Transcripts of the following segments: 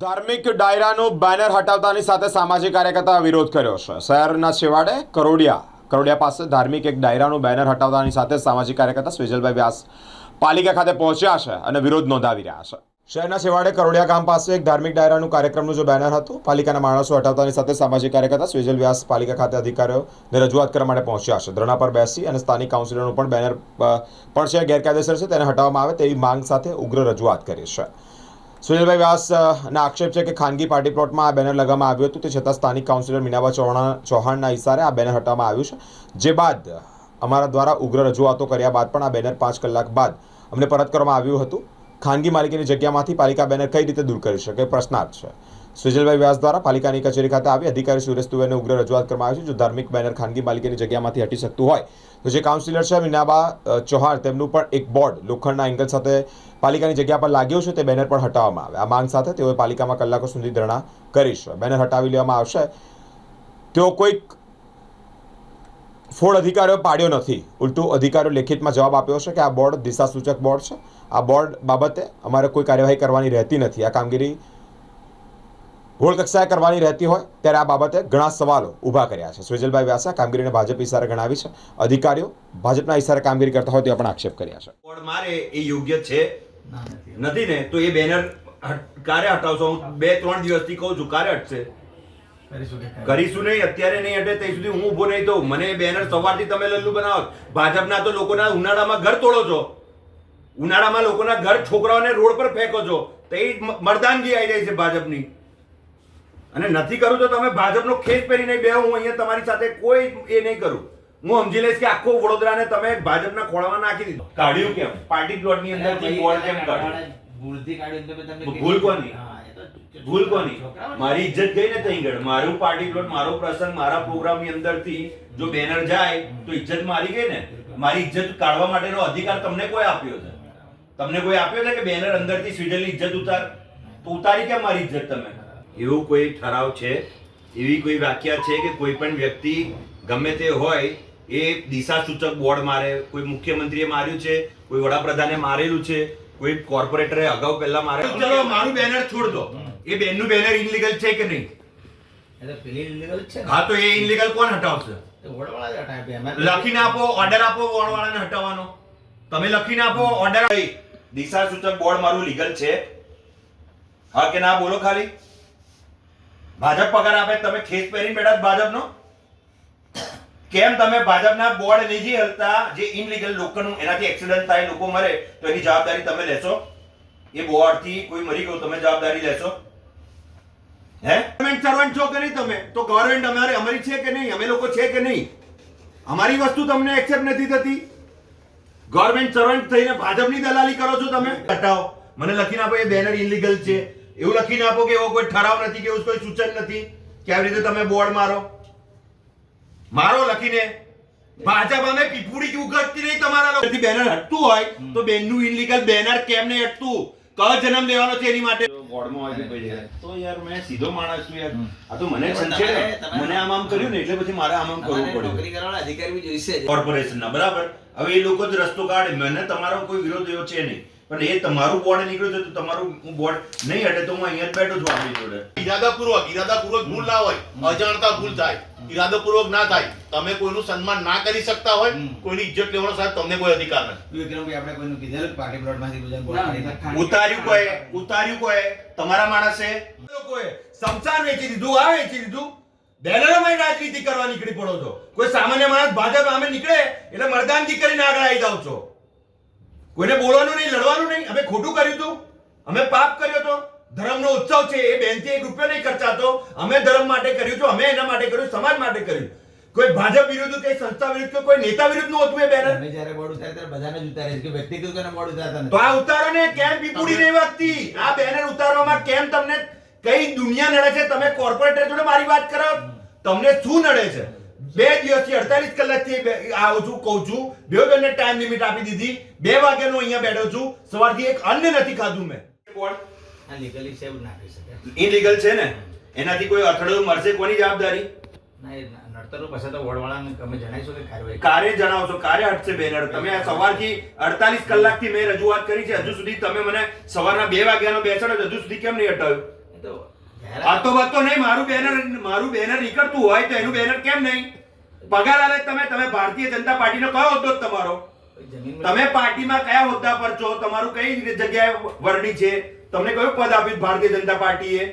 ધાર્મિક ડાયરાનું બેનર હટાવતાની સાથે સામાજિક કાર્યકર્તા વિરોધ કર્યો છે. શહેરના છેવાડે કરોડિયા કરોડિયા પાસે ધાર્મિક એક ડાયરાનું બેનર હટાવતાની સાથે સામાજિક કાર્યકર્તા સ્વેજલભાઈ વ્યાસ પાલિકા ખાતે પહોંચ્યા છે અને વિરોધ નોંધાવી રહ્યા છે. શહેરના છેવાડે કરોડિયા ગામ પાસે એક ધાર્મિક ડાયરાનું કાર્યક્રમનું જે બેનર હતું, પાલિકાના માણસો હટાવતાની સાથે સામાજિક કાર્યકર્તા સ્વેજલ વ્યાસ પાલિકા ખાતે અધિકારીઓને રજૂઆત કરવા માટે પહોંચ્યા છે. ધરણા પર બેસી અને સ્થાનિક કાઉન્સિલરનું પણ બેનર પણ છે, ગેરકાયદેસર છે, તેને હટાવવામાં આવે તેવી માંગ સાથે ઉગ્ર રજૂઆત કરી છે. સુનિલભાઈ વ્યાસ ના આક્ષેપ છે કે ખાનગી પાર્ટી પ્લોટમાં આ બેનર લગાવવામાં આવ્યું હતું. તે છતાં સ્થાનિક કાઉન્સિલર મીનાબા ચૌહાણ, ચૌહાણના ઇશારે આ બેનર હટાવવામાં આવ્યું છે. જે બાદ અમારા દ્વારા ઉગ્ર રજૂઆતો કર્યા બાદ પણ આ બેનર પાંચ કલાક બાદ અમને પરત કરવામાં આવ્યું હતું. ખાનગી માલિકીની જગ્યામાંથી પાલિકા બેનર કઈ રીતે દૂર કરી શકે પ્રશ્નાર્થ છે. સુજલભાઈ વ્યાસ દ્વારા પાલિકાની કચેરી ખાતે આવી અધિકારી સુરેશ દુબેને ઉગ્ર રજૂઆત કરવામાં આવી છે. જો ધાર્મિક બેનર ખાનગી માલિકીની જગ્યામાંથી હટી શકતું હોય, તો જે કાઉન્સિલર છે મીનાબા ચૌહાણ, તેમનું પણ એક બોર્ડ લોખંડના એંગલ સાથે પાલિકાની જગ્યા પર લાગ્યું છે તે બેનર પણ હટાવવામાં આવે. આ માંગ સાથે તેઓએ પાલિકામાં કલાકો સુધી ધરણા કરી છે. બેનર હટાવી લેવામાં આવશે. તેઓ કોઈક ફોડ અધિકારીઓ પાડ્યો નથી. ઉલટું અધિકારીઓ લેખિતમાં જવાબ આપ્યો છે કે આ બોર્ડ દિશાસૂચક બોર્ડ છે. આ બોર્ડ બાબતે અમારે કોઈ કાર્યવાહી કરવાની રહેતી નથી. આ કામગીરી હોળ કક્ષાએ કરવાની રહેતી હોય ત્યારે આ બાબતે ઘણા સવાલો ઊભા કર્યા છે. સ્વેજલભાઈ વ્યાસા કામગીરીને ભાજપ ઇશારે ગણાવી છે. અધિકારીઓ ભાજપના ઇશારે કામગીરી કરતા હોય તે પણ આક્ષેપ કર્યા છે. બોર્ડ મારે એ યોગ્ય છે નથી. ને? તો એ બેનર ક્યારે હટાવશો? હું બે ત્રણ દિવસથી કહું છું ક્યારે હટશે? કરીશું નહીં અત્યારે નહીં હટે ત્યાં સુધી હું ઊભો નહીં તો મને બેનર સવારથી તમે લલ્લુ બનાવો. ભાજપના તો લોકોના ઉનાળામાં ઘર તોડો છો. ઉનાળામાં લોકોના ઘર છોકરાઓને રોડ પર ફેંકો છો. તો એ મરદાનગી મર્દાનગી આવી જાય છે ભાજપની. અને નથી કરું તો તમે ભાજપનો ખેસ પહેરીને બે હું અહીંયા તમારી સાથે કોઈ એ નહીં કરું. હું સમજી લઈશ કે આખો વડોદરાને તમે ભાજપના ખોળામાં નાખી દીધો. કાઢ્યું કેમ? પાર્ટી પ્લોટની અંદરથી બોર્ડ કેમ કાઢ્યું? ભૂલથી ભૂલ કોની? હા, એ તો ભૂલ કોની? મારી ઇજ્જત ગઈ ને ત્યાં ગળ મારું પાર્ટી પ્લોટ મારો પ્રસંગ મારા પ્રોગ્રામની અંદરથી જો બેનર જાય તો ઇજ્જત મારી ગઈ ને? મારી ઇજ્જત કાઢવા માટેનો અધિકાર તમને કોઈ આપ્યો છે? તમને કોઈ આપ્યો છે કે બેનર અંદરથી સ્વીડનની ઇજ્જત ઉતાર? તો ઉતારી કેમ મારી ઇજ્જત તમે? એવું કોઈ ઠરાવ છે? એવી કોઈ વ્યાખ્યા છે કે કોઈ પણ વ્યક્તિ ગમે તે હોય એ દિશા સૂચક બોર્ડ મારે કોઈ મુખ્યમંત્રીએ માર્યું છે કોઈ વડાપ્રધાને મારેલું છે કોઈ કોર્પોરેટરે અગાઉ પહેલા મારે ચલો મારું બેનર છોડ દો. એ બેનનું બેનર ઇનલીગલ છે કે નહીં? હા તો એ ઇનલીગલ કોણ હટાવશે? લખીને આપો ઓર્ડર આપો વોર્ડવાળાને હટાવવાનો. તમે લખીને આપો ઓર્ડર દિશા સૂચક બોર્ડ મારું લીગલ છે. હા કે ના બોલો ખાલી. ભાજપ પગાર આપે તમે ખેસ પહેરીને બેઠા ભાજપનો? કેમ તમે ભાજપના બોર્ડ નથી હલતા જે ઇનલીગલ લોકોનું એનાથી એક્સિડન્ટ થાય લોકો મરે તો એની જવાબદારી તમે લેશો? એ બોર્ડથી કોઈ મરી ગયો તમે જવાબદારી લેશો? હે? ગવર્મેન્ટ સર્વન્ટ છો કે નહીં તમે? તો ગવર્મેન્ટ અમારે અમારી છે કે નહીં? અમે લોકો છે કે નહીં? અમારી વસ્તુ તમને એક્સેપ્ટ નથી થતી? ગવર્મેન્ટ સર્વન્ટ થઈને ભાજપની દલાલી કરો છો તમે? હટાવો. મને લખીને આપો એ બેનર ઇલીગલ છે. એવું લખીને આપો કે એવો કોઈ ઠરાવ નથી કે એવું કોઈ સૂચન નથી કે આવી રીતે તમે બોર્ડ મારો. મારો લખીને ભાજપ અમે પીપુડી ઉગતતી નહીં તમારા લોકો? બેનર હટતું હોય તો બેનનું ઇનલીગલ બેનર કેમ નહીં હટતું? કયો જન્મ લેવાનો છે એની માટે? વોર્ડમાં હોય જગ્યાએ. તો યાર મેં સીધો માણસ છું યાર. આ તો મને તમારે- મને આમ આમ કર્યું ને એટલે પછી મારે આમ આમ કરવું પડ્યું. નોકરી કરવાના અધિકારી બી જોઈશે કોર્પોરેશનના બરાબર? હવે એ લોકો જ રસ્તો કાઢે. મને તમારો કોઈ વિરોધ એવો છે નહીં. પણ એ તમારું બોર્ડ નીકળ્યું છે તો તમારું બોર્ડ નહીં હટે તો હું અહીંયા જ બેઠો છું આપણી જોડે. ઈરાદાપૂર્વક ઈરાદાપૂર્વક ભૂલ ના હોય અજાણતા ભૂલ થાય ઈરાદાપૂર્વક ના થાય તમે કોઈનું સન્માન ના કરી શકતા હોય કોઈની ઇજ્જત લેવાનો સાહેબ તમને કોઈ અધિકાર નથી. વિક્રમભાઈ આપણે કોઈનું કીધેલું પાર્ટી પ્લોટમાંથી ઉતાર્યું કોઈ ઉતાર્યું કોઈ તમારા માણસે? કોઈ સમસાન વેચી દીધું આ વેચી દીધું. બેનરોમાં રાજનીતિ કરવા નીકળી પડો છો. કોઈ સામાન્ય માણસ ભાજપ સામે નીકળે એટલે મરદાનગી કરીને આગળ આવી જાવ છો. કોઈને બોલવાનું નહીં લડવાનું નહીં. અમે ખોટું કર્યું હતું. અમે પાપ કર્યો તો ધર્મનો ઉત્સવ છે એ બેનથી એક રૂપિયો નહીં ખર્ચાતો. અમે ધર્મ માટે કર્યું છે અમે એના માટે કર્યું સમાજ માટે કર્યું. કોઈ ભાજપ વિરુદ્ધ કે સંસ્થા વિરુદ્ધ કે કોઈ નેતા વિરુદ્ધનું હતું એ બેનર? અમે જ્યારે બોર્ડ ઉતારે ત્યારે બધાને જ ઉતારે કે વ્યક્તિગત કોઈને બોર્ડ ઉતારતા તો આ ઉતારો ને કેમ પીપુડી નહીં વાગતી? આ બેનર ઉતારવામાં કેમ તમને કઈ દુનિયા નડે છે? તમે કોર્પોરેટર જોડે મારી વાત કરો. તમને શું નડે છે? બે દિવસથી અડતાલીસ કલાકથી આવું છું કહું છું. બે બેનને ટાઈમ લિમિટ આપી દીધી. બે વાગ્યાનો અહીંયા બેઠો છું. સવારથી એક અન્ન નથી ખાધું મેં. આ legally છે ના. ઇલીગલ છે ને? એનાથી કોઈ અથડો મળશે? કોની જવાબદારી? કારે. જણાવશો? કારે હટશે બેનર તમે આ સવારથી અડતાલીસ કલાકથી મેં રજૂઆત કરી છે. હજુ સુધી તમે મને સવારના બે વાગ્યાનો બેસાડો હજુ સુધી કેમ નહીં હટાવ્યું તો આ તો વાત તો નહીં. મારું બેનર મારું બેનર નીકળતું હોય તો એનું બેનર કેમ નહીં? પગાર આલે તમે તમે ભારતીય જનતા પાર્ટીનો કયો હતો તમારો? તમે પાર્ટીમાં કયા હોદ્દા પર છો? તમારું કઈ જગ્યાએ વરણી છે? તમને કયું પદ આપ્યું ભારતીય જનતા પાર્ટીએ?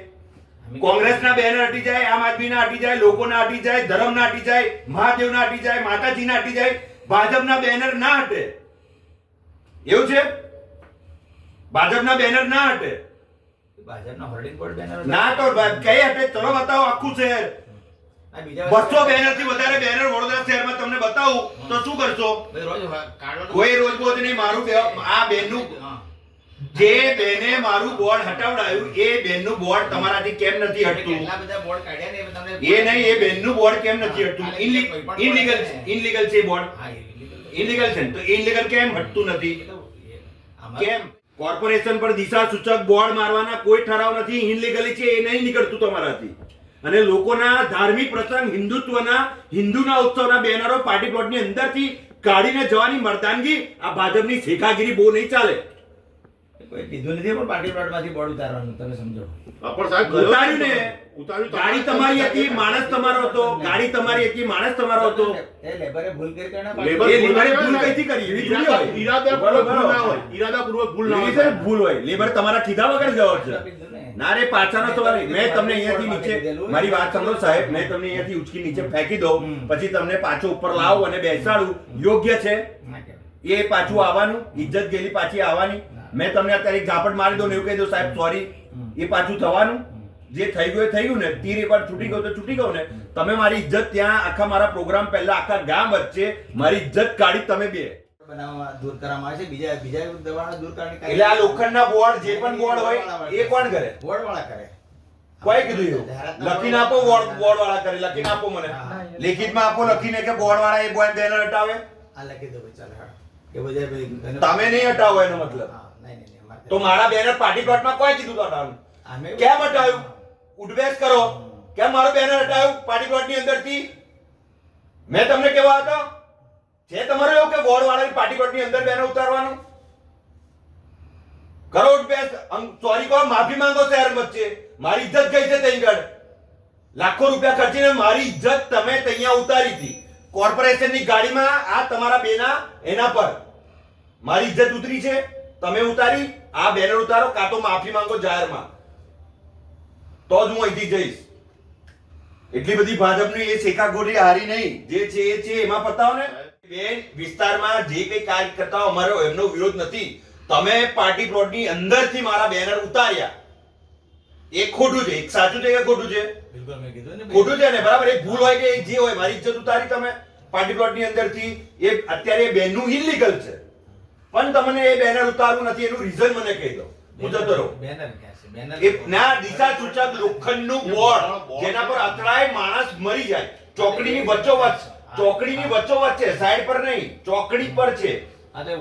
કોંગ્રેસના બેનર હટી જાય આમ આદમીના હટી જાય લોકોના હટી જાય ધર્મના હટી જાય મહાદેવના હટી જાય માતાજીના હટી જાય ભાજપના બેનર ના હટે. એવું છે? ભાજપના બેનર ના હટે. ભાજપના હોર્ડિંગ બોર્ડ બેનર ના તો કઈ હટે? ચલો બતાવો આખું શહેર. બસો બેનરથી વધારે બેનર વડોદરા શહેરમાં તમને બતાવું તો શું કરશો? કોઈ રોજ બોજ નહીં મારું આ બેનનું જે બેને મારું બોર્ડ હટાવડાયું એ બેનનું બોર્ડ તમારાથી કેમ નથી હટતું? એ નહીં એ બેનનું બોર્ડ કેમ નથી હટતું? ઇનલીગલ ઇનલીગલ છે. બોર્ડ. ઇનલીગલ છે. તો ઇનલીગલ કેમ હટતું નથી? કેમ? કોર્પોરેશન પર દિશા સૂચક બોર્ડ મારવાના કોઈ ઠરાવ નથી ઇનલીગલી છે એ નહીં નીકળતું તમારાથી. અને લોકોના ધાર્મિક પ્રસંગ હિન્દુત્વના હિન્દુના ઉત્સવના બેનરો પાર્ટી પ્લોટની અંદરથી કાઢીને જવાની મર્દાનગી આ ભાજપની શેખાગીરી બહુ નહીં ચાલે. કોઈ કીધું નથી પણ પાર્ટી પ્લોટમાંથી બોર્ડ ઉતારવાનું તમે સમજો. પણ સાહેબ ઉતાર્યું ને. ઉતાર્યું ગાડી તમારી હતી માણસ તમારો હતો ગાડી તમારી હતી માણસ તમારો હતો. એ લેબરે ભૂલ કરી કે લેબર લેબરે ભૂલ કઈથી કરી? એવી ભૂલ હોય. ઈરાદાપૂર્વક ભૂલ ના. હોય. ઈરાદાપૂર્વક ભૂલ ના હોય ભૂલ હોય. લેબર તમારા કીધા વગર જવાબ છે. ને. રે પાછાનો સવાલ મેં તમને અહીંયાથી નીચે મારી વાત સાંભળો સાહેબ મેં તમને અહીંયાથી ઉચકી નીચે ફેંકી દઉં પછી તમને પાછો ઉપર લાવું અને બેસાડું. યોગ્ય છે? એ પાછું આવવાનું ઇજ્જત ગયેલી પાછી આવવાની. મેં તમને અત્યારે ઝાપટ મારી દઉં ને એવું કહી દઉં સાહેબ સોરી એ પાછું થવાનું. જે થઈ ગયું એ થઈ ગયું ને તીર એકવાર છૂટી ગયો તો છૂટી ગયો ને. તમે મારી ઇજ્જત ત્યાં આખા મારા પ્રોગ્રામ પહેલા આખા ગામ વચ્ચે મારી ઇજ્જત કાઢી તમે બે. બનાવવા દૂર કરવામાં આવે છે. બીજા બીજા દબાણો દૂર કરવાની એટલે આ લોખંડના બોર્ડ જે પણ બોર્ડ હોય એ કોણ કરે? બોર્ડ વાળા કરે. કોઈ કીધું એવું? લખીને આપો બોર્ડ બોર્ડ વાળા કરે લખીને આપો મને. લેખિતમાં આપો લખીને કે બોર્ડ વાળા એ બોય બેનર હટાવે? આ લખી દો ભાઈ ચાલો કે બધા તમે નહીં હટાવો એનો મતલબ. તો મારા બેનર પાર્ટી પ્લોટમાં કોઈ કીધું હટાવવાનું? અમે- કેમ હટાવ્યું? ઉઠબેસ કરો. કેમ મારું બેનર હટાવ્યું? પાર્ટી પ્લોટની અંદરથી? મેં તમને કેવા હતો? છે તમારો એવું કે વોર્ડ વાળાની પાર્ટી અંદર બેનર ઉતારવાનું? કરોડ બે સોરી કહો, માફી માંગો શહેર વચ્ચે. મારી ઇજ્જત ગઈ છે ત્યાં લાખો રૂપિયા ખર્ચીને મારી ઇજ્જત તમે ત્યાં ઉતારી હતી. કોર્પોરેશનની ગાડીમાં આ તમારા બેના, એના પર. મારી ઇજ્જત ઉતરી છે, તમે ઉતારી, આ બેનર ઉતારો, કાં તો માફી માંગો જાહેરમાં. તો જ હું અહીંથી જઈશ. એટલી બધી ભાજપની એ શેખાગોરી હારી નહીં. જે છે એ છે, એમાં પતાવો ને. બેન વિસ્તારમાં જે કઈ કાર્યકર્તાઓ અમારો એમનો વિરોધ નથી. તમે પાર્ટી પ્લોટની અંદરથી મારા બેનર ઉતાર્યા. એ ખોટું છે એક સાચું છે કે ખોટું છે. બિલકુલ મેં કીધું ને ખોટું છે ને બરાબર? એક ભૂલ હોય કે જે હોય મારી ઇજ્જત ઉતારી તમે પાર્ટી પ્લોટની અંદરથી. એ અત્યારે એ બેનનું ઇલીગલ છે. પણ તમને એ બેનર ઉતારવું નથી એનું રીઝન મને કહી દો. હું જતો રહું બેનર ક્યાં છે? બેનર ના દિશા સૂચક લોખંડનું બોર્ડ. જેના પર અથડાય માણસ મરી જાય. ચોકડીની વચ્ચોવચ્ચ ચોકડીની વચ્ચો વચ્ચે સાઈડ પર નહીં ચોકડી પર છે. હા તો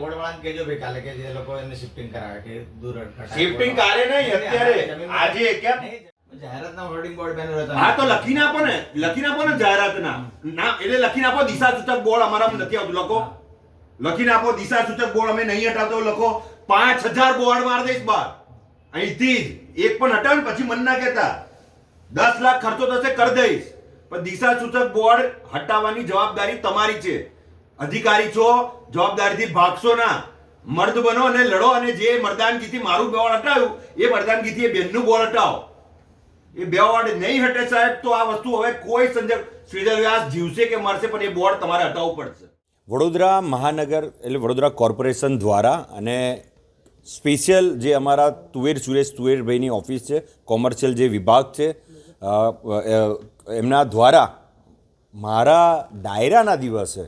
કેજો ભાઈ કાલે કે જે લોકો એને શિફ્ટિંગ કરાવે કે દૂર શિફ્ટિંગ કાલે નહીં, અત્યારે. આજે કેમ? જાહેરાતના હોર્ડિંગ બોર્ડ બેનર હતા હા તો લખીને આપો ને લખીને આપો ને જાહેરાતના. ના એટલે લખીને આપો દિશા સૂચક બોર્ડ અમારામાં નથી આવતું લખો. લખીને આપો દિશા સૂચક બોર્ડ અમે નહીં હટાવતો લખો. પાંચ હજાર બોર્ડ માર દઈશ બાર અહીંથી જ એક પણ હટાવ પછી મન ના કહેતા. દસ લાખ ખર્ચો થશે કરી દઈશ. પણ દિશા સૂચક બોર્ડ હટાવવાની જવાબદારી તમારી છે. અધિકારી છો, જવાબદારીથી ભાગશો ના. મર્દ બનો અને લડો અને જે મર્દાનગીથી મારું બોર્ડ હટાવ્યું, એ મર્દાનગીથી એ બેનનું બોર્ડ હટાવો. એ બે વોર્ડ નહીં હટે સાહેબ, તો આ વસ્તુ હવે કોઈ સંજોગ શ્રીધર વ્યાસ જીવશે કે મરશે, પણ એ બોર્ડ તમારે હટાવવું પડશે. વડોદરા મહાનગર એટલે વડોદરા કોર્પોરેશન દ્વારા અને સ્પેશિયલ જે અમારા તુવેર સુરેશ તુવેરભાઈની ઓફિસ છે, કોમર્શિયલ જે વિભાગ છે એમના દ્વારા મારા ડાયરાના દિવસે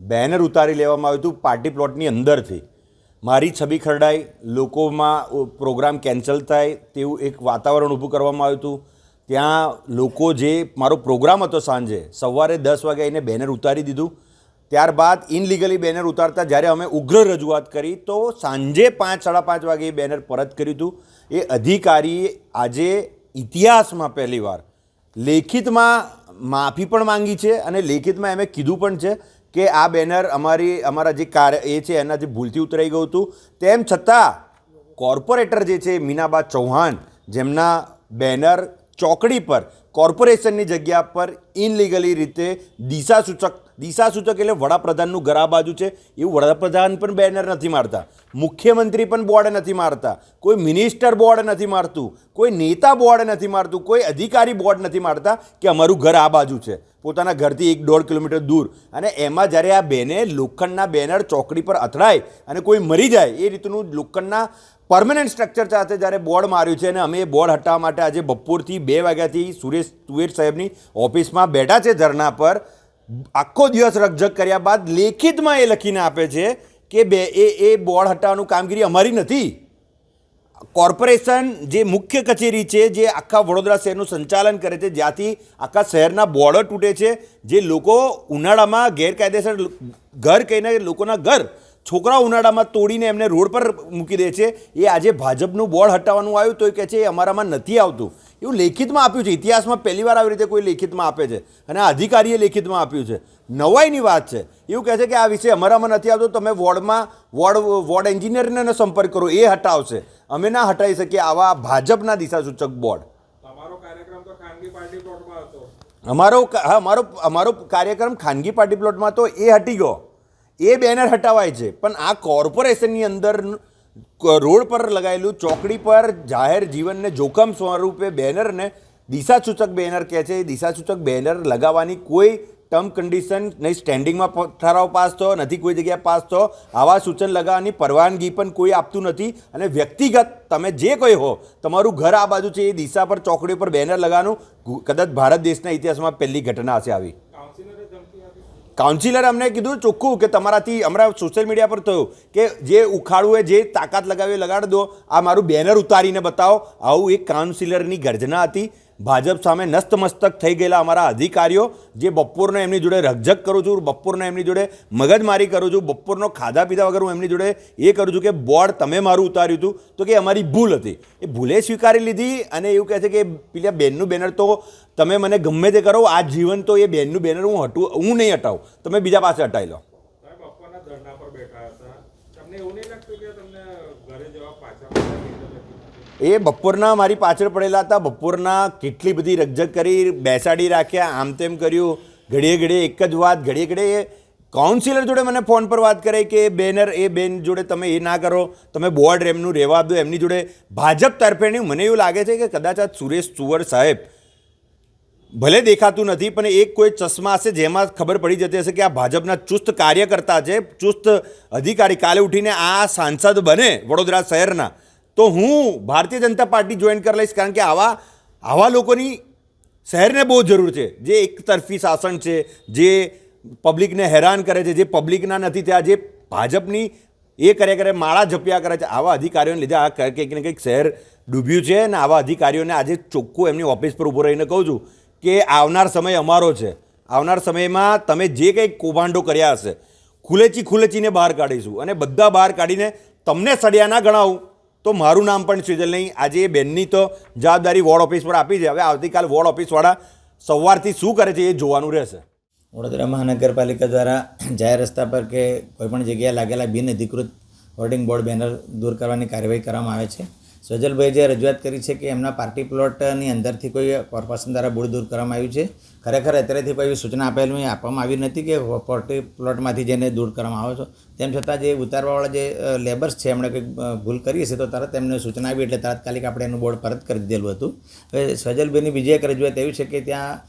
બેનર ઉતારી લેવામાં આવ્યું હતું પાર્ટી પ્લોટની અંદરથી. મારી છબી ખરડાઈ, લોકોમાં પ્રોગ્રામ કેન્સલ થાય તેવું એક વાતાવરણ ઊભું કરવામાં આવ્યું હતું. ત્યાં લોકો જે મારો પ્રોગ્રામ હતો સાંજે, સવારે દસ વાગે આવીને બેનર ઉતારી દીધું. ત્યારબાદ ઇનલીગલી બેનર ઉતારતા જ્યારે અમે ઉગ્ર રજૂઆત કરી તો સાંજે પાંચ, સાડા પાંચ વાગે એ બેનર પરત કર્યું હતું. એ અધિકારીએ આજે ઇતિહાસમાં પહેલીવાર લેખિતમાં માફી પણ માંગી છે અને લેખિતમાં એમે કીધું પણ છે કે આ બેનર અમારી, અમારા જે કાર્ય, એ છે એનાથી ભૂલથી ઉતરાઈ ગયું હતું. તેમ છતાં, કોર્પોરેટર જે છે, મીનાબા ચૌહાણ, જેમના બેનર ચોકડી પર, કોર્પોરેશનની જગ્યા પર, ઇનલીગલી રીતે દિશા સૂચક દિશા સૂચક એટલે વડાપ્રધાનનું ઘર આ બાજુ છે. એવું વડાપ્રધાન પણ બેનર નથી મારતા. મુખ્યમંત્રી પણ બોર્ડ નથી મારતા. કોઈ મિનિસ્ટર બોર્ડ નથી મારતું. કોઈ નેતા બોર્ડ નથી મારતું. કોઈ અધિકારી બોર્ડ નથી મારતા કે અમારું ઘર આ બાજુ છે. પોતાના ઘરથી એક દોઢ કિલોમીટર દૂર. અને એમાં જ્યારે આ બેને લોખંડના બેનર ચોકડી પર અથડાય અને કોઈ મરી જાય, એ રીતનું લોખંડના પરમનન્ટ સ્ટ્રક્ચર સાથે જ્યારે બોર્ડ માર્યું છે અને અમે એ બોર્ડ હટાવવા માટે આજે બપોરથી બે વાગ્યાથી સુરેશ તુવેર સાહેબની ઓફિસમાં બેઠા છે ધરના પર. આખો દિવસ રકઝક કર્યા બાદ લેખિતમાં એ લખીને આપે છે કે બે, એ એ બોર્ડ હટાવવાનું કામગીરી અમારી નથી. કોર્પોરેશન જે મુખ્ય કચેરી છે, જે આખા વડોદરા શહેરનું સંચાલન કરે છે, જ્યાંથી આખા શહેરના બોર્ડર તૂટે છે, જે લોકો ઉનાળામાં ગેરકાયદેસર ઘર કહીને લોકોના ઘર છોકરા ઉનાળામાં તોડીને એમને રોડ પર મૂકી દે છે. એ આજે ભાજપનું બોર્ડ હટાવવાનું આવ્યું, તો એ કહે છે, એ અમારામાં નથી આવતું. એવું લેખિતમાં આપ્યું છે. ઇતિહાસમાં પહેલીવાર આવી રીતે કોઈ લેખિતમાં આપે છે. અને આ અધિકારીએ લેખિતમાં આપ્યું છે. નવાઈની વાત છે. એવું કહે છે કે આ વિષય અમારામાં નથી આવતો. તમે વોર્ડમાં વોર્ડ વોર્ડ એન્જિનિયરને સંપર્ક કરો. એ હટાવશે. અમે ના હટાવી શકીએ આવા ભાજપના દિશાસૂચક બોર્ડ. પાર્ટી પ્લોટમાં હતો. અમારો હા અમારો અમારો કાર્યક્રમ ખાનગી પાર્ટી પ્લોટમાં તો એ હટી ગયો. એ બેનર હટાવાય છે. પણ આ કોર્પોરેશનની અંદર રોડ પર લગાવેલું ચોકડી પર જાહેર જીવનને જોખમ સ્વરૂપે બેનરને દિશાસૂચક બેનર કહે છે. એ દિશાસૂચક બેનર લગાવવાની કોઈ ટર્મ કન્ડિશન નહીં. સ્ટેન્ડિંગમાં ઠરાવ પાસ થયો નથી કોઈ જગ્યાએ પાસ થયો. આવા સૂચન લગાવવાની પરવાનગી પણ કોઈ આપતું નથી. અને વ્યક્તિગત તમે જે કોઈ હો, તમારું ઘર આ બાજુ છે એ દિશા પર ચોકડી પર બેનર લગાવવાનું. કદાચ ભારત દેશના ઇતિહાસમાં પહેલી ઘટના હશે આવી. કાઉન્સિલર અમને કીધું ચોખ્ખું કે તમારાથી અમારા સોશિયલ મીડિયા પર થયું કે જે ઉખાડવું એ જે તાકાત લગાવી લગાડી દો, આ મારું બેનર ઉતારીને બતાવો. આવું એક કાઉન્સિલરની ગર્જના હતી. ભાજપ સામે નસ્તમસ્તક થઈ ગયેલા અમારા અધિકારીઓ, જે બપોરનો એમની જોડે રકઝક કરું છું, બપોરનો એમની જોડે મગજમારી કરું છું, બપોરનો ખાધા પીધા વગર હું એમની જોડે એ કરું છું કે, બોર્ડ, તમે મારું ઉતાર્યું હતું તો કે, અમારી ભૂલ હતી. એ ભૂલે સ્વીકારી લીધી અને એવું કહે છે કે, પેલા બેનનું બેનર તો તમે મને ગમે તે કરો, આ જીવન તો એ બેનનું બેનર હું હટું, હું નહીં હટાવું. તમે બીજા પાસે હટાવી લો. બેઠા હતા. એવું નહીં લાગતું કે તમને ઘરે જવા પાછા મળ્યા કે એટલે લખી એ બપોરના મારી પાછળ પડેલા હતા. બપોરના કેટલી બધી રકઝક કરી, બેસાડી રાખ્યા, આમ તેમ કર્યું. ઘડીએ ઘડીએ એક જ વાત, ઘડીએ ઘડીએ કાઉન્સિલર જોડે મને ફોન પર વાત કરે કે, બેનર, એ બેન જોડે તમે એ ના કરો. તમે બોર્ડ એમનું રહેવા દો, એમની જોડે. ભાજપ તરફેણી મને એવું લાગે છે કે કદાચ આ સુરેશ સુવર સાહેબ ભલે દેખાતું નથી, પણ એક કોઈ ચશ્મા હશે જેમાં ખબર પડી જતી હશે કે આ ભાજપના ચુસ્ત કાર્યકર્તા છે, ચુસ્ત અધિકારી. કાલે ઉઠીને આ સાંસદ બને વડોદરા શહેરના. તો હું ભારતીય જનતા પાર્ટી જોઈન કરી લઈશ કારણ કે આવા આવા લોકોની શહેરને બહુ જરૂર છે. જે એક તરફી શાસન છે, જે પબ્લિકને હેરાન કરે છે, જે પબ્લિકના નથી ત્યાં જે ભાજપની એ કરે કરે, માળા જપ્યા કરે છે. આવા અધિકારીઓને લીધે આ કંઈક ને કંઈક શહેર ડૂબ્યું છે અને આવા અધિકારીઓને આજે ચોખ્ખું એમની ઓફિસ પર ઊભો રહીને કહું છું કે આવનાર સમય અમારો છે. આવનાર સમયમાં તમે જે કંઈક કૌભાંડો કર્યા હશે, ખુલેચી ખુલેચીને બહાર કાઢીશું અને બધા બહાર કાઢીને તમને સળિયા ના ગણાવું. તો મારું નામ પણ સિજલ નહીં. આજે એ બેનની તો જવાબદારી વોર્ડ ઓફિસ પર આપી છે. હવે આવતીકાલ વોર્ડ ઓફિસવાળા સવારથી શું કરે છે એ જોવાનું રહેશે. વડોદરા મહાનગરપાલિકા દ્વારા જાહેર રસ્તા પર કે કોઈપણ જગ્યાએ લાગેલા બિન અધિકૃત હોર્ડિંગ બોર્ડ બેનર દૂર કરવાની કાર્યવાહી કરવામાં આવે છે. સજલભાઈ જે રજૂઆત કરી છે કે એમના પાર્ટી પ્લોટની અંદરથી કોઈ કોર્પોરેશન દ્વારા બોર્ડ દૂર કરવામાં આવ્યું છે. ખરેખર અત્યારેથી કોઈ એવી સૂચના આપેલી આપવામાં આવી નથી કે પાર્ટી પ્લોટમાંથી જેને દૂર કરવામાં આવે છે. તેમ છતાં જે ઉતારવાવાળા જે લેબર્સ છે, એમણે કંઈક ભૂલ કરી હશે, તો તરત એમને સૂચના આવી એટલે તાત્કાલિક આપણે એનું બોર્ડ પરત કરી દીધેલું હતું. હવે સજલભાઈની બીજી એક રજૂઆત એવી છે કે ત્યાં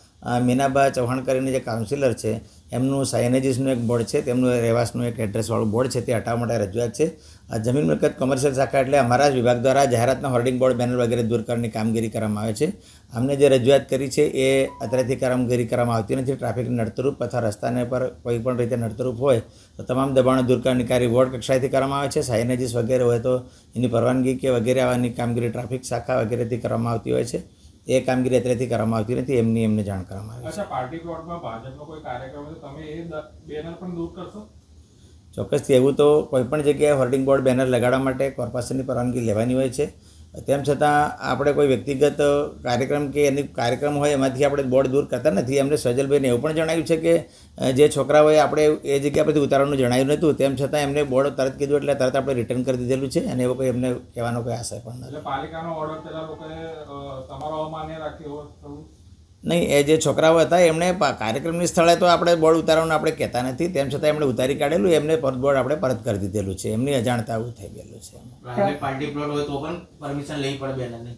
મીનાબા ચૌહાણ કરીને જે કાઉન્સિલર છે, એમનું સાયનેજીસનું એક બોર્ડ છે, તેમનું રહેવાસનું એક એડ્રેસવાળું બોર્ડ છે, તે હટાવવા માટે રજૂઆત છે. જમીન મિલકત કોમર્શિયલ શાખા એટલે અમારા જ વિભાગ દ્વારા જાહેરાતના હોર્ડિંગ બોર્ડ, બેનર વગેરે દૂર કરવાની કામગીરી કરવામાં આવે છે. અમને જે રજૂઆત કરી છે એ અત્યારેથી કામગીરી કરવામાં આવતી નથી. ટ્રાફિક નડતરૂપ અથવા રસ્તાને પર કોઈ પણ રીતે નડતરૂપ હોય તો તમામ દબાણો દૂર કરવાની કાર્ય વોર્ડ કક્ષાએથી કરવામાં આવે છે. સાયનેજીસ વગેરે હોય તો એની પરવાનગી કે વગેરે આવવાની કામગીરી ટ્રાફિક શાખા વગેરેથી કરવામાં આવતી હોય છે. એ કામગીરી અત્યારેથી કરવામાં આવતી નથી. એમની એમને જાણ કરવામાં આવે છે. પાર્ટી પ્લોટમાં ભાજપનો કોઈ કાર્યક્રમ તમે એ બેનર પણ દૂર કરશો? ચોક્કસથી એવું તો કોઈપણ જગ્યાએ હોર્ડિંગ બોર્ડ બેનર લગાડવા માટે કોર્પોરેશનની પરવાનગી લેવાની હોય છે. તેમ છતાં આપણે કોઈ વ્યક્તિગત કાર્યક્રમ કે એની કાર્યક્રમ હોય એમાંથી આપણે બોર્ડ દૂર કરતા નથી. એમને સજલભાઈને એવું પણ જણાવ્યું છે કે જે છોકરાઓએ આપણે એ જગ્યા પરથી ઉતારવાનું જણાવ્યું નહોતું, તેમ છતાં એમને બોર્ડ તરત કીધું એટલે તરત આપણે રિટર્ન કરી દીધેલું છે અને એવો કોઈ એમને કહેવાનો કોઈ આશય પણ નથી. પાલિકાનો ઓર્ડર પેલા લોકોએ તમારો અમાન્ય રાખ્યો નહીં, એ જે છોકરાઓ હતા, એમણે કાર્યક્રમની સ્થળે તો આપણે બોર્ડ ઉતારવાનું આપણે કહેતા નથી. તેમ છતાં એમણે ઉતારી કાઢેલું, એમને પરત બોર્ડ આપણે પરત કરી દીધેલું છે. એમની અજાણતા આવું થઈ ગયેલું છે પાર્ટી પ્લોટ હોય તો પણ પરમિશન લેવી પડે બેનરની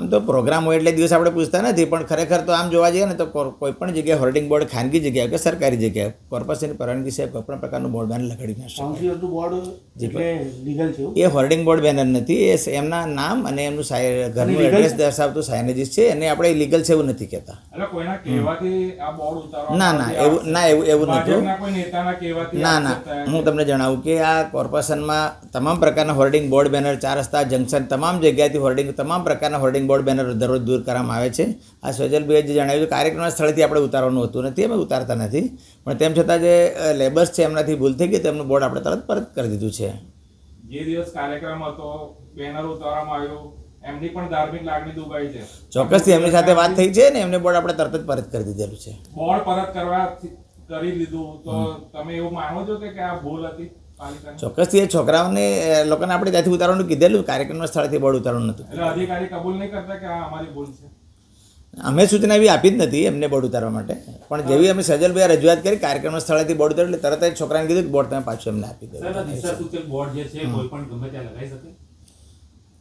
આમ તો પ્રોગ્રામ હોય એટલે દિવસ આપણે પૂછતા નથી પણ ખરેખર તો આમ જોવા જઈએ ને તો કોઈ પણ જગ્યાએ હોર્ડિંગ બોર્ડ ખાનગી જગ્યાએ કે સરકારી જગ્યાએ કોર્પોરેશનની પરવાનગી છે કોઈ પણ પ્રકારનું બોર્ડ બેનર લગાડી ન શકે કાઉન્સિલરનું બોર્ડ એટલે લીગલ છે એવું? એ હોર્ડિંગ બોર્ડ બેનર નથી એ એમના નામ અને એમનું સાય- ઘરનું એડ્રેસ દર્શાવતું સાયનેજીસ છે અને આપણે લીગલ છે એવું નથી કહેતા. એટલે કોઈના કહેવાથી આ બોર્ડ ઉતારવામાં ના ના એવું ના એવું એવું કહેવાથી ના ના હું તમને જણાવું કે આ કોર્પોરેશનમાં તમામ પ્રકારના હોર્ડિંગ બોર્ડ બેનર ચાર રસ્તા જંકશન તમામ જગ્યાએથી હોર્ડિંગ તમામ પ્રકારના હોર્ડિંગ બોર્ડ બેનર દરરોજ દૂર કરવામાં આવે છે. આ સ્વજલભાઈએ જે જણાવ્યું કે કાર્યક્રમના સ્થળેથી આપણે ઉતારવાનું હોતું નથી અમે ઉતારતા નથી. પણ તેમ છતાં જે લેબર્સ છે એમનાથી ભૂલ થઈ ગઈ તેમનું બોર્ડ આપણે તરત પરત કરી દીધું છે. જે દિવસ કાર્યક્રમ હતો બેનર ઉતારવામાં આવ્યું એમની પણ ધાર્મિક લાગણી દુભાઈ છે. ચોક્કસથી એમની સાથે વાત થઈ છે ને એમને બોર્ડ આપણે તરત જ પરત કરી દીધેલું છે. બોર્ડ પરત કરવા કરી દીધું તો તમે એવું માનો છો કે આ ભૂલ હતી? ચોક્કસથી એ છોકરાઓને લોકોને આપણે ત્યાંથી ઉતારવાનું કીધેલું કાર્યક્રમના સ્થળેથી બોર્ડ ઉતારવાનું નહોતું. એટલે અધિકારી કબૂલ નહીં કરતા કે આ અમારી ભૂલ છે? અમે સૂચના એવી આપી જ નથી એમને બોર્ડ ઉતારવા માટે. પણ જેવી અમે સજલભાઈ રજૂઆત કરી કાર્યક્રમના સ્થળેથી બોર્ડ ઉતાર્યું એટલે તરત જ છોકરાને કીધું કે બોર્ડ તમે પાછું એમને આપી દેવું આ દો દિશાસૂચક બોર્ડ જે છે કોઈ પણ ગમે ત્યાં લગાવી શકે?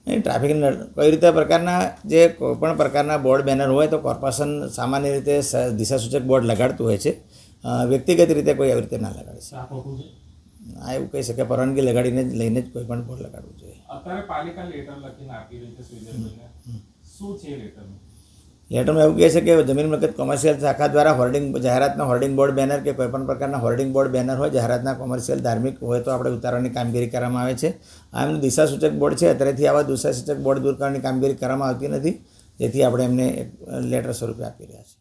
એ ટ્રાફિક કઈ રીતે પ્રકારના જે કોઈ પણ પ્રકારના બોર્ડ બેનર હોય તો કોર્પોરેશન સામાન્ય રીતે દિશાસૂચક બોર્ડ લગાડતું હોય છે. વ્યક્તિગત રીતે કોઈ આવી રીતે ના લગાડે છે? આ એવું કહી શકે પરવાનગી લગાડીને જ લઈને જ કોઈ પણ બોર્ડ લગાડવું જોઈએ. અત્યારે પાલિકા લેટર લખીને આપી રહી છે સ્વિટ્ઝરલેન્ડને શું છે લેટરનું લેટરમાં એવું કહે છે કે જમીન મિલકત કોમર્શિયલ શાખા દ્વારા હોર્ડિંગ જાહેરાતના હોર્ડિંગ બોર્ડ બેનર કે કોઈપણ પ્રકારના હોર્ડિંગ બોર્ડ બેનર હોય જાહેરાતના કોમર્શિયલ ધાર્મિક હોય તો આપણે ઉતારવાની કામગીરી કરવામાં આવે છે. આ એમનું દિશાસૂચક બોર્ડ છે. અત્યારેથી આવા દિશાસૂચક બોર્ડ દૂર કરવાની કામગીરી કરવામાં આવતી નથી જેથી આપણે એમને લેટર સ્વરૂપે આપી રહ્યા છીએ.